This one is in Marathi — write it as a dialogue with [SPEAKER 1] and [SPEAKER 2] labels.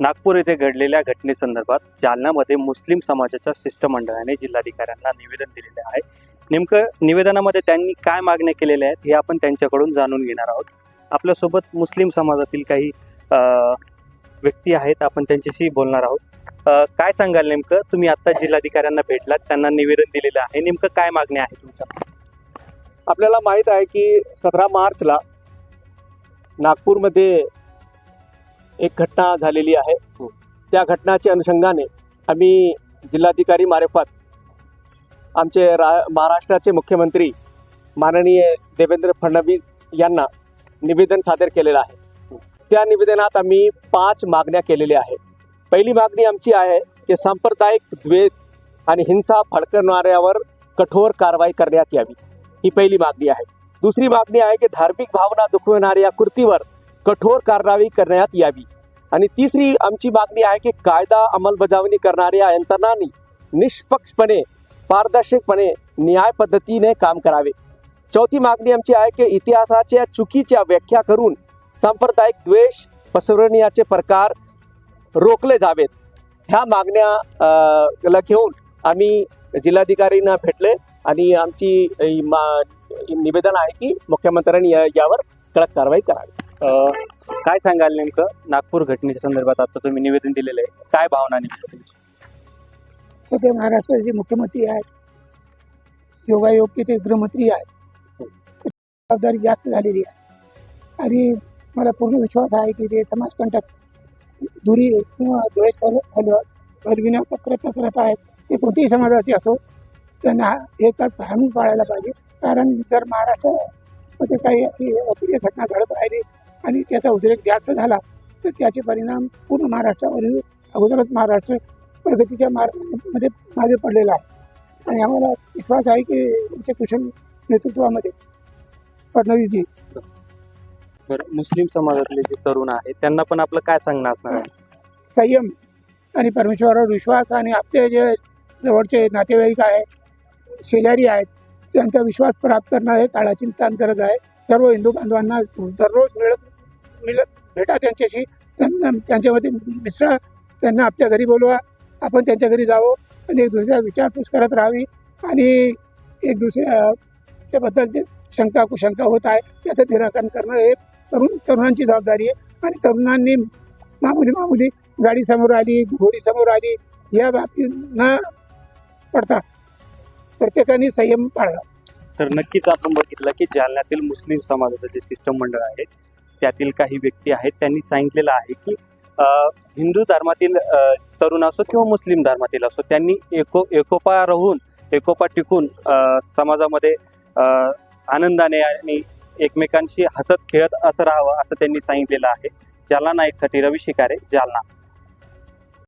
[SPEAKER 1] नागपूर येथे घडलेल्या घटनेसंदर्भात जालन्यामध्ये मुस्लिम समाजाच्या शिष्टमंडळाने जिल्हाधिकाऱ्यांना निवेदन दिलेले आहे. नेमकं निवेदनामध्ये त्यांनी काय मागण्या केलेल्या आहेत हे आपण त्यांच्याकडून जाणून घेणार आहोत. आपल्यासोबत मुस्लिम समाजातील काही व्यक्ती आहेत आपण त्यांच्याशी बोलणार आहोत. काय सांगाल नेमकं? तुम्ही आता जिल्हाधिकाऱ्यांना भेटलात त्यांना निवेदन दिलेलं आहे. नेमकं काय मागण्या आहे तुमच्या?
[SPEAKER 2] आपल्याला माहीत आहे की सतरा मार्चला नागपूरमध्ये एक घटना झालेली आहे.
[SPEAKER 1] हो.
[SPEAKER 2] त्या घटनाच्या अनुषंगाने आम्ही जिल्हाधिकारी मार्फत आमचे रा महाराष्ट्राचे मुख्यमंत्री माननीय देवेंद्र फडणवीस यांना निवेदन सादर केलेलं आहे. त्या निवेदनात आम्ही पाच मागण्या केलेल्या आहेत. पहिली मागणी आमची आहे की सांप्रदायिक द्वेष आणि हिंसा फडकवणाऱ्यावर कठोर कारवाई करण्यात यावी. ही पहिली मागणी आहे. दुसरी मागणी आहे की धार्मिक भावना दुखवणाऱ्या कृतीवर कठोर कारवाई करण्यात यावी. आणि तिसरी आमची मागणी आहे की कायदा अंमलबजावणी करणाऱ्या यंत्रणांनी निष्पक्षपणे पारदर्शकपणे न्याय पद्धतीने काम करावे. चौथी मागणी आमची आहे की इतिहासाच्या चुकीच्या व्याख्या करून सांप्रदायिक द्वेष पसरवण्याचे प्रकार रोखले जावेत. ह्या मागण्या ला घेऊन आम्ही जिल्हाधिकारींना भेटले आणि आमची मा- निवेदन आहे की मुख्यमंत्र्यांनी या- यावर कडक कारवाई करावी.
[SPEAKER 1] काय सांगाल नेमकं? नागपूर घटनेच्या संदर्भात आता तुम्ही निवेदन दिलेलं आहे. काय भावना नेमकं तुमची?
[SPEAKER 3] सध्या महाराष्ट्राचे मुख्यमंत्री आहेत योगायोग ते गृहमंत्री आहेत. तर जबाबदारी जास्त झालेली आहे. आणि मला पूर्ण विश्वास आहे की ते समाजकंटक दुरी किंवा द्वेष फैल- फैलवा फैलविण्याचा प्रयत्न करत आहेत. ते कोणत्याही समाजाचे असो त्यांना हे कट हाणून पाळायला पाहिजे. कारण जर महाराष्ट्रामध्ये काही अशी अप्रिय घटना घडत राहिली आणि त्याचा उद्रेक जास्त झाला तर त्याचे परिणाम पूर्ण महाराष्ट्रावर होईल. अगोदरच महाराष्ट्र प्रगतीच्या मार्गामध्ये मागे पडलेला आहे आणि आम्हाला विश्वास आहे की त्यांच्या कुशल नेतृत्वामध्ये फडणवीसजी
[SPEAKER 1] बरं मुस्लिम समाजातले जे तरुण आहेत त्यांना पण आपलं काय सांगणं असणार आहे
[SPEAKER 3] संयम आणि परमेश्वरावर विश्वास आणि आपले जे जवळचे नातेवाईक आहेत शेजारी आहेत त्यांचा विश्वास प्राप्त करणं हे काळाची ताण गरज आहे सर्व हिंदू बांधवांना दररोज मिळत मिळत भेटा त्यांच्याशी. त्यांना त्यांच्यामध्ये मिसळा त्यांना आपल्या घरी बोलवा. आपण त्यांच्या घरी जावं आणि एक दुसऱ्या विचारपूस करत राहावी आणि एक दुसऱ्याच्याबद्दल जे शंका कुशंका होत आहे त्याचं निराकरण करणं हे तरुण तरुणांची जबाबदारी आहे. आणि तरुणांनी मामुली मामुली गाडी समोर आली घोडी समोर आली या बाबतीत न पडता. प्रत्येकाने संयम पाळला
[SPEAKER 1] तर नक्कीच आपण बघितलं की जालन्यातील मुस्लिम समाजाचं जे सिस्टम मंडळ आहे त्यातील काही व्यक्ती आहेत त्यांनी सांगितलेलं आहे की हिंदू धर्मातील तरुण असो किंवा मुस्लिम धर्मातील असो त्यांनी एको एकोपा राहून एकोपा टिकून समाजामध्ये आनंदाने आणि एकमेकांशी हसत खेळत असं राहावं असं त्यांनी सांगितलेलं आहे. जालना नाईकसाठी रवी शिकारे जालना.